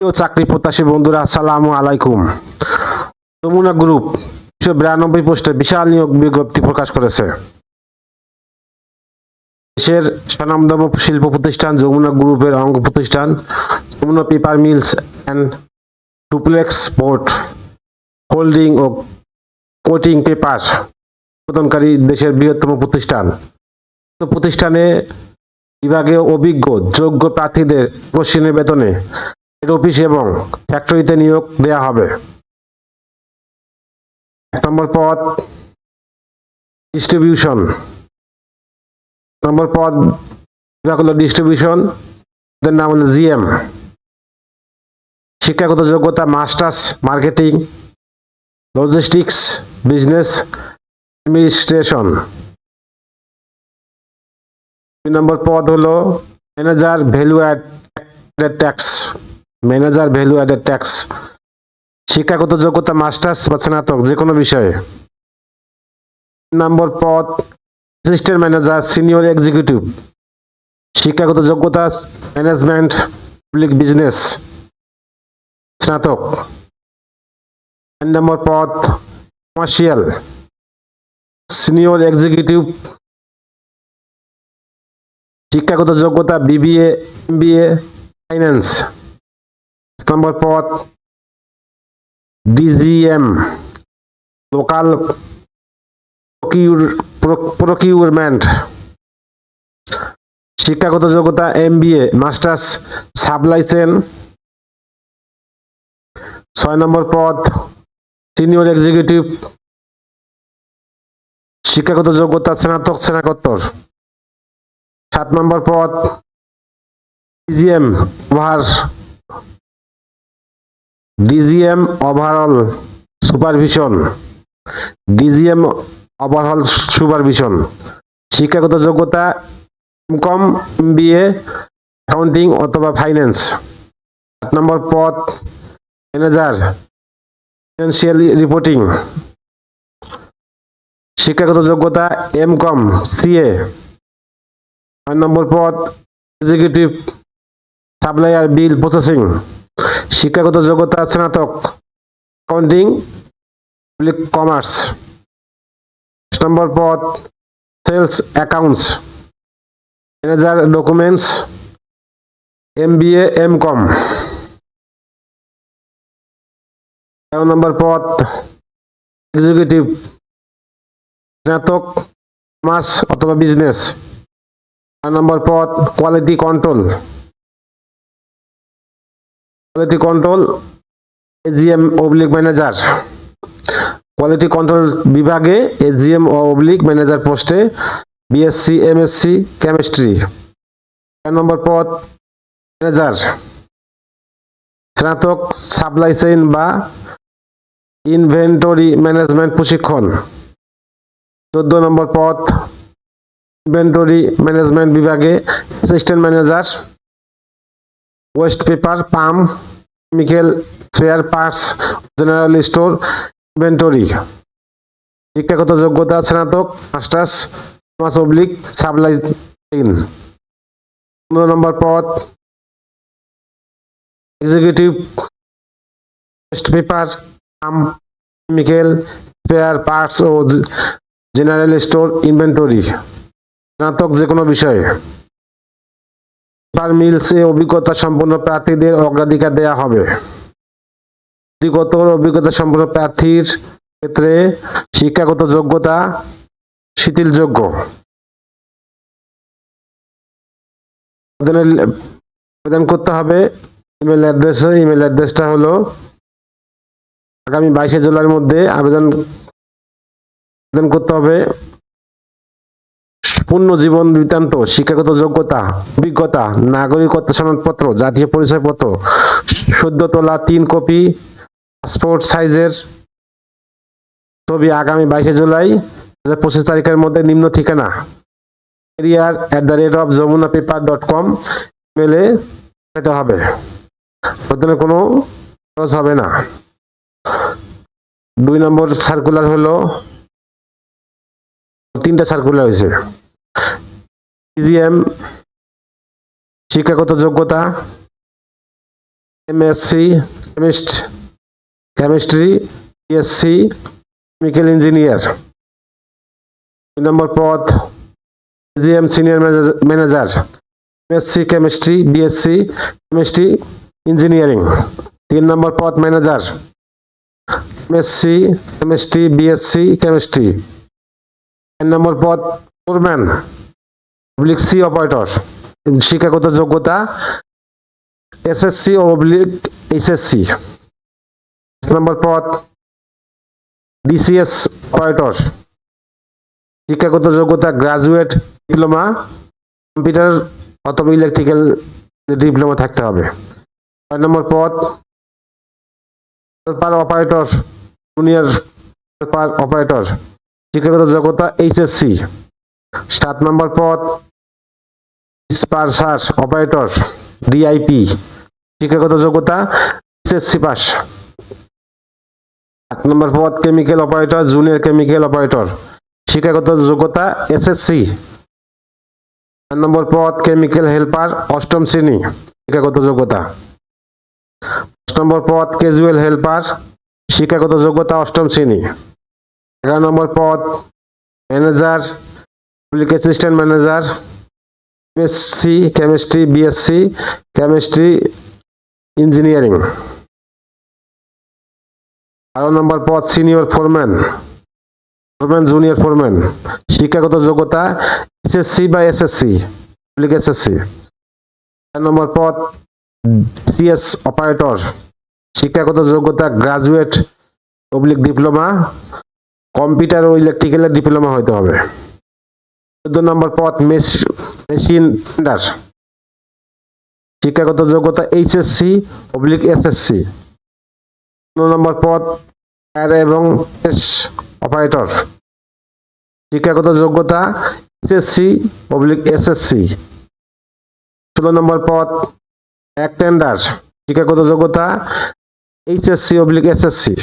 প্রিয় চাকরি প্রত্যাশী বন্ধুরা, আসসালামু আলাইকুম। যমুনা গ্রুপ একশো বিরানব্বই পোস্টে বিশাল নিয়োগ বিজ্ঞপ্তি প্রকাশ করেছে। দেশের স্বনামধন্য শিল্প প্রতিষ্ঠান যমুনা গ্রুপের অঙ্গ প্রতিষ্ঠান Jamuna paper mills and duplex port holding O coating paper উৎপাদনকারী দেশের বৃহত্তম প্রতিষ্ঠান। প্রতিষ্ঠানে বিভাগে অভিজ্ঞ যোগ্য প্রার্থীদের কোশ্চিনের বেতনে হেড অফিস এবং ফ্যাক্টরিতে নিয়োগ দেওয়া হবে। এক নম্বর পদ ডিস্ট্রিবিউশন নম্বর পদ, বিভাগ হলো ডিস্ট্রিবিউশন এদের নাম হলো জিএম শিক্ষাগত যোগ্যতা masters marketing logistics business administration দুই নম্বর পদ হলো manager value add tax manager, value added tax, শিক্ষাগত যোগ্যতা, মাস্টার্স বা স্নাতক, যে কোনো বিষয়ে। তিন নম্বর পদ, অ্যাসিস্ট্যান্ট ম্যানেজার, সিনিয়র এক্সিকিউটিভ, শিক্ষাগত যোগ্যতা, ম্যানেজমেন্ট, পাবলিক বিজনেস, স্নাতক। চার নম্বর পদ, কমার্শিয়াল, সিনিয়র এক্সিকিউটিভ, শিক্ষাগত যোগ্যতা, বিবিএ, এমবিএ, ফাইন্যান্স। নম্বর পদ ডিজিএম লোকাল প্রকিউরমেন্ট শিক্ষাগত যোগ্যতা এমবিএ মাস্টার্স সাপ্লাই চেন ছয় নম্বর পদ সিনিয়র এক্সিকিউটিভ শিক্ষাগত যোগ্যতা, স্নাতক, স্নাতকোত্তর। সাত নম্বর পদ DGM over DGM overall supervision. DGM overall supervision. শিক্ষাগত যোগ্যতা কম বিএ অ্যাকাউন্টিং অথবা ফাইন্যান্স। আট নম্বর পদ, ম্যানেজার, ফিনান্সিয়াল রিপোর্টিং। শিক্ষাগত যোগ্যতা এম কম সিএ নম্বর পদ, এক্সিকিউটিভ সাপ্লায়ার বিল প্রসেসিং। শিক্ষাগত যোগ্যতা স্নাতক, অ্যাকাউন্টিং পাবলিক কমার্স নম্বর পদ sales accounts manager documents M B M com তেরো নম্বর পদ এক্সিকিউটিভ স্নাতক কমার্স অথবা বিজনেস চার নম্বর পদ quality control quality control AGM oblique manager quality control বিভাগে এজিএম অবলিক ম্যানেজার পোস্টে বিএসসি এমএসসি কেমিস্ট্রি চার নম্বর পদ ম্যানেজার স্নাতক সাপ্লাই চেইন বা ইনভেন্টরি ম্যানেজমেন্ট প্রশিক্ষণ। চোদ্দ নম্বর পদ ইনভেন্টরি ম্যানেজমেন্ট বিভাগে assistant manager waste paper palm chemical spare parts general store inventory শিক্ষাগত যোগ্যতা, স্নাতক মাস্টার্স মাস অবলিক সাপ্লাই চেইন পনেরো নম্বর পদ executive waste paper palm chemical spare parts ও জেনারেল স্টোর ইনভেন্টরি স্নাতক যে কোনো বিষয়ে। পেপার মিলসে অভিজ্ঞতা সম্পন্ন প্রার্থীদের অগ্রাধিকার দেওয়া হবে। অধিকতর অভিজ্ঞতা সম্পন্ন প্রার্থীর ক্ষেত্রে শিক্ষাগত যোগ্যতা শিথিলযোগ্য। আবেদন করতে হবে। ইমেল অ্যাড্রেসে, ইমেল অ্যাড্রেসটা হলো আগামী বাইশে জুলাইয়ের মধ্যে আবেদন আবেদন করতে হবে। পূর্ণ জীবন বৃত্তান্ত, শিক্ষাগত যোগ্যতা, অভিজ্ঞতা নাগরিকত্ব সনদপত্র, জাতীয় পরিচয়পত্র সদ্য তোলা তিন কপি, পাসপোর্ট সাইজের ছবি আগামী বাইশে জুলাই দু হাজার পঁচিশ তারিখের মধ্যে নিম্ন ঠিকানা এরিয়ার at the rate of Jamuna paper dot com মেলে পেতে হবে। ওখানে কোনো খরচ হবে না। দুই নম্বর সার্কুলার হলো, তিনটা সার্কুলার হয়েছে। ইজিএম শিক্ষাগত যোগ্যতা MSc chemist chemistry BSc chemical engineer দুই নম্বর পদ GM senior manager MSc chemistry BSc chemistry engineering তিন নম্বর পদ manager MSc chemistry BSc chemistry চার নম্বর পদ ফোরম্যান অবলিক সি অপারেটর শিক্ষাগত যোগ্যতা এসএসসি অবলিক এইচএসসি নম্বর পদ ডিসিএস অপারেটর শিক্ষাগত যোগ্যতা গ্রাজুয়েট ডিপ্লোমা কম্পিউটার অথবা ইলেকট্রিক্যাল ডিপ্লোমা থাকতে হবে। ছয় নম্বর পদ helper operator junior helper operator শিক্ষাগত যোগ্যতা এইচএসসি সাত নম্বর পদ স্পারসার অপারেটর ডিআইপি শিক্ষাগত যোগ্যতা এসএসসি পাস আট নম্বর পদ chemical operator junior chemical operator শিক্ষাগত যোগ্যতা এসএসসি চার নম্বর পদ কেমিক্যাল হেল্পার অষ্টম শ্রেণি, শিক্ষাগত যোগ্যতা। পাঁচ নম্বর পদ ক্যাজুয়াল হেল্পার শিক্ষাগত যোগ্যতা, অষ্টম শ্রেণি। এগারো নম্বর পদ manager public assistant manager MSc chemistry BSc chemistry engineering বারো নম্বর পদ senior foreman foreman junior foreman শিক্ষাগত যোগ্যতা এসএসসি বা এসএসসি পাবলিক এসএসসি চার নম্বর পদ সিএস অপারেটর শিক্ষাগত যোগ্যতা গ্রাজুয়েট পাবলিক ডিপ্লোমা কম্পিউটার ও ইলেকট্রিক্যালের ডিপ্লোমা হতে হবে। চোদ্দ নম্বর পদ মেশিন টেন্ডার। শিক্ষাগত যোগ্যতা এইচএসসি অবলিক এসএসসি। পনেরো নম্বর পদ ফায়ার এবং অপারেটর। শিক্ষাগত যোগ্যতা এসএসসি অবলিক এসএসসি। ষোলো নম্বর পদ এক টেন্ডার। শিক্ষাগত যোগ্যতা এইচএসসি অবলিক এসএসসি।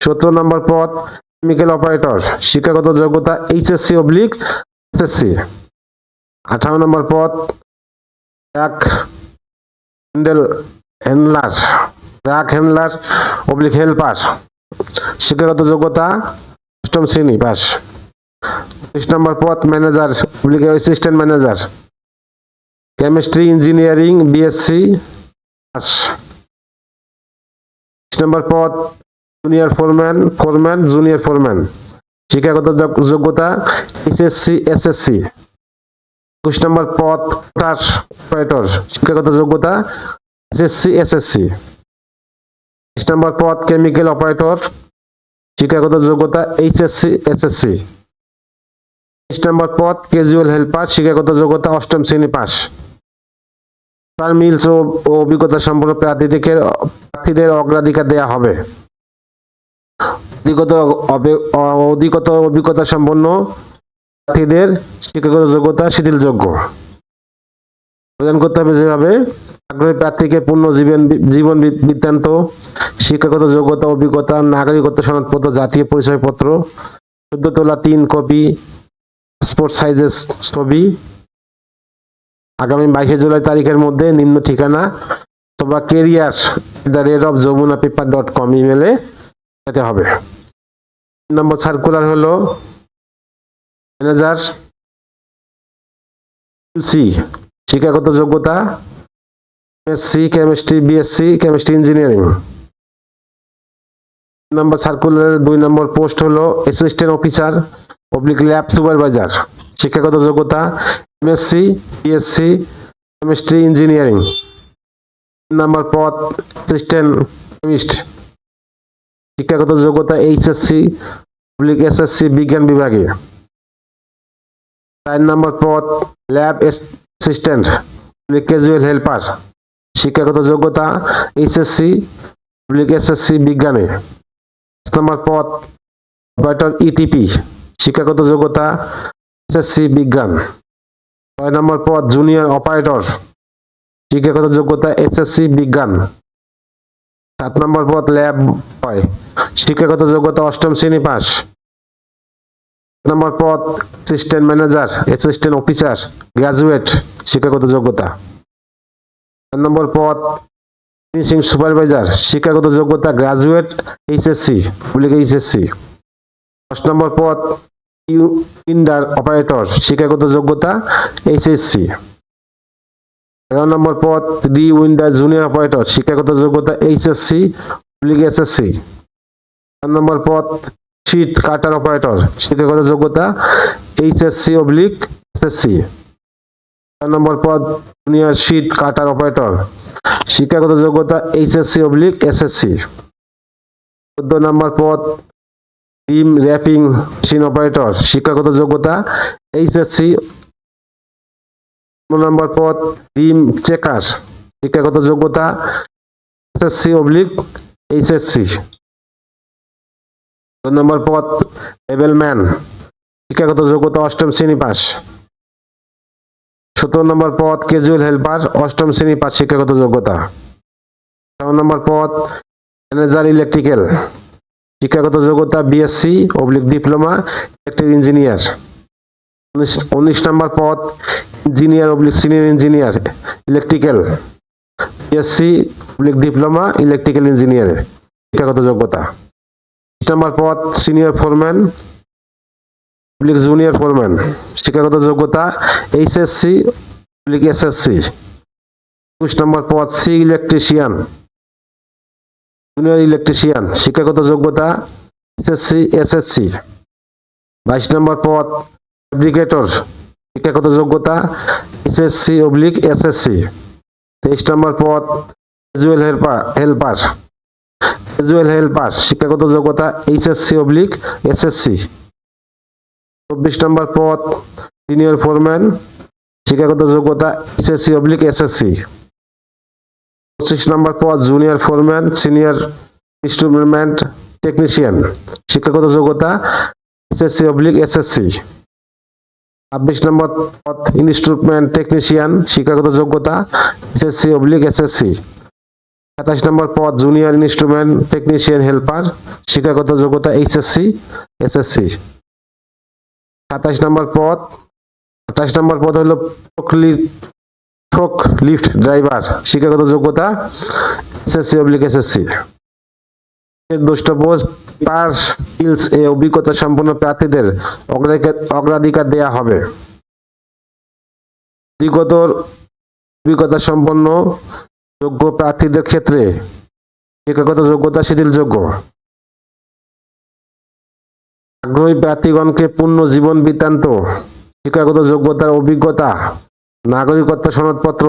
সতেরো নম্বর পদ কেমিক্যাল অপারেটর। শিক্ষাগত যোগ্যতা এইচএসসি অবলিক এসএসসি আঠারো নম্বর পদ truck handle handler truck handler oblique helper, শিক্ষাগত যোগ্যতা অষ্টম শ্রেণি, পাস। উনিশ নম্বর পদ, manager, oblique assistant manager, chemistry, engineering, BSc, pass. নম্বর পদ, junior foreman foreman, junior foreman. শিক্ষাগত যোগ- যোগ্যতা এইচএসসি এসএসসি। একুশ নম্বর পদ কোটার অপারেটর শিক্ষাগত যোগ্যতা, এসএসসি এসএসসি। বাইশ নম্বর পদ, কেমিক্যাল অপারেটর। শিক্ষাগত যোগ্যতা, এইচএসসি, এসএসসি। তেইশ নম্বর পদ, ক্যাজুয়াল হেল্পার। শিক্ষাগত যোগ্যতা, অষ্টম শ্রেণি পাস তার মিলস ও ও অভিজ্ঞতা সম্পন্ন প্রার্থীদের প্রার্থীদের অগ্রাধিকার দেওয়া হবে। অ- অধিকত অভিজ্ঞতা সম্পন্ন প্রার্থীদের শিক্ষাগত যোগ্যতা শিথিলযোগ্য। প্রদান করতে হবে যেভাবে আগ্রহী প্রার্থীকে পূর্ণ জীবন জীবন বৃত্তান্ত, শিক্ষাগত যোগ্যতা, অভিজ্ঞতা, নাগরিকত্ব সনদপত্র, জাতীয় পরিচয়পত্র, চোদ্দ তোলা তিন কপি, পাসপোর্ট সাইজের ছবি, আগামী বাইশে জুলাই তারিখের মধ্যে নিম্ন ঠিকানা, অথবা career the rate of Jamuna paper dot com ইমেলে যেতে হবে। নম্বর সার্কুলার হলো ম্যানেজার সি শিক্ষাগত যোগ্যতা SC chemistry BSc chemistry engineering number সার্কুলারের দুই নম্বর পোস্ট হলো assistant officer public lab supervisor শিক্ষাগত যোগ্যতা MSc BSc chemistry engineering number পদ অ্যাসিস্ট্যান্ট কেমিস্ট শিক্ষাগত যোগ্যতা এইচএসসি পাবলিক এসএসসি, বিজ্ঞান বিভাগে। চার নম্বর পদ lab assistant public casual helper শিক্ষাগত যোগ্যতা এইচএসসি পাবলিক এসএসসি, বিজ্ঞানে। পাঁচ নম্বর পদ অপারেটর ইটিপি শিক্ষাগত যোগ্যতা এসএসসি বিজ্ঞান। ছয় নম্বর পদ জুনিয়র অপারেটর শিক্ষাগত যোগ্যতা এসএসসি বিজ্ঞান। সাত নম্বর পদ ল্যাব বয় শিক্ষাগত যোগ্যতা অষ্টম শ্রেণি পাস। নম্বর পদ assistant manager assistant officer graduate শিক্ষাগত যোগ্যতা। চার নম্বর পদ ফিনিশিং সুপারভাইজার শিক্ষাগত যোগ্যতা গ্রাজুয়েট এইচএসসি পাবলিক এইচএসসি দশ নম্বর পদ ইউ ইন্ডার অপারেটর শিক্ষাগত যোগ্যতা এইচএসসি এগারো নম্বর পদ, ডি উইন্ডার জুনিয়র অপারেটর, শিক্ষাগত যোগ্যতা এইচএসসি পাবলিক এসএসসি চার নম্বর পদ শিট কাটার অপারেটর, শিক্ষাগত যোগ্যতা এইচএসসি অবলিক এসএসসি চার নম্বর পদ, জুনিয়র শিট কাটার অপারেটর, শিক্ষাগত যোগ্যতা এইচএসসি অবলিক এসএসসি চোদ্দ নম্বর পদ, ডিম র্যাপিং মেশিন অপারেটর, শিক্ষাগত যোগ্যতা এইচএসসি নম্বর পদ ডিম চেকার, শিক্ষাগত যোগ্যতা এসএসসি অবলিক এইচএসসি নম্বর পদ লেভেলম্যান শিক্ষাগত যোগ্যতা, অষ্টম শ্রেণি পাস। সতেরো নম্বর পদ ক্যাজুয়াল হেল্পার অষ্টম শ্রেণি পাস, শিক্ষাগত যোগ্যতা। আঠারো নম্বর পদ ম্যানেজার ইলেকট্রিক্যাল শিক্ষাগত যোগ্যতা BSc oblique diploma electric engineer উনিশ নম্বর পদ engineer oblique senior engineer electrical BSc oblique diploma electrical engineer শিক্ষাগত যোগ্যতা। নম্বর পদ senior foreman public junior foreman শিক্ষাগত যোগ্যতা এইচএসসি পাবলিক এসএসসি একুশ নম্বর পদ সি ইলেকট্রিশিয়ান জুনিয়র ইলেকট্রিশিয়ান শিক্ষাগত যোগ্যতা এসএসসি এসএসসি বাইশ নম্বর পদ ফ্যাব্রিকেটর শিক্ষাগত যোগ্যতা এসএসসি অবলিক এসএসসি তেইশ নম্বর পদ casual helper helper casual helper শিক্ষাগত যোগ্যতা এইচএসসি অবলিক এসএসসি চব্বিশ নম্বর পদ সিনিয়র ফোরম্যান শিক্ষাগত যোগ্যতা এসএসসি অবলিক এসএসসি পঁচিশ নম্বর পদ junior foreman senior instrument technician শিক্ষাগত যোগ্যতা এসএসসি অবলিক এসএসসি ছাব্বিশ নম্বর পদ ইনস্ট্রুমেন্ট টেকনিশিয়ান, শিক্ষাগত যোগ্যতা, এসএসসি অবলিক এসএসসি। সাতাশ নম্বর পদ জুনিয়র ইনস্ট্রুমেন্ট টেকনিশিয়ান হেল্পার শিক্ষাগত যোগ্যতা এইচএসসি, এসএসসি। সাতাশ নম্বর পদ আঠাশ নম্বর পদ হলো ফোক লিফট ড্রাইভার শিক্ষাগত যোগ্যতা, এসএসসি অবলিক এসএসসি। দুষ্টবোধ পাস স্কিলস এ অভিজ্ঞতা সম্পন্ন প্রার্থীদের অগ্রাধিকার দেয়া হবে। বিগত অভিজ্ঞতা সম্পন্ন, যোগ্য প্রার্থীদের ক্ষেত্রে শিক্ষাগত যোগ্যতা শিথিলযোগ্য। আগ্রহী প্রার্থীগণকে পূর্ণ জীবন বৃত্তান্ত, শিক্ষাগত যোগ্যতার অভিজ্ঞতা, নাগরিকত্ব সনদপত্র,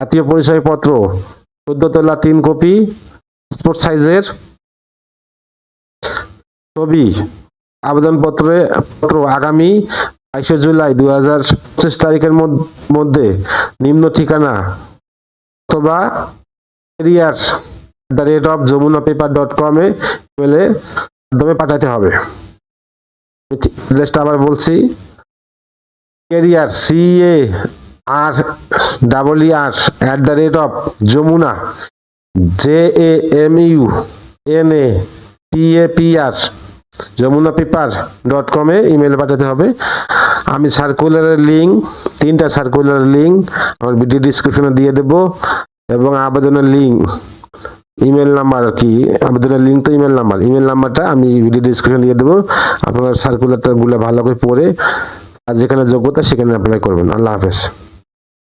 জাতীয় পরিচয়পত্র, চোদ্দ তলা তিন কপি পাসপোর্ট সাইজের ছবি, আবেদনপত্রে পত্র আগামী বাইশে জুলাই দুই হাজার পঁচিশ তারিখের মধ্য- নিম্ন ঠিকানা অথবা career the rate of Jamuna paper dot কমে মেলে মাধ্যমে পাঠাতে হবে। অ্যাড্রেসটা আবার বলছি। Career C A R double R at the rate of Jamuna J A M U N A P A P R Jamuna paper dot কমে email পাঠাতে হবে। আমি সার্কুলারের লিঙ্ক তিনটা সার্কুলারের লিঙ্ক আমার ভিডিও ডিসক্রিপশনে দিয়ে দেব এবং আবেদনের লিঙ্ক ইমেল নাম্বার কি? আবেদনের লিঙ্ক তো ইমেল নাম্বার ইমেল নাম্বারটা আমি ভিডিও ডিসক্রিপশন দিয়ে দেবো। আপনার সার্কুলারটা গুলো ভালো করে পড়ে, আর যেখানে যোগ্যতা সেখানে অ্যাপ্লাই করবেন। আল্লাহ হাফেজ।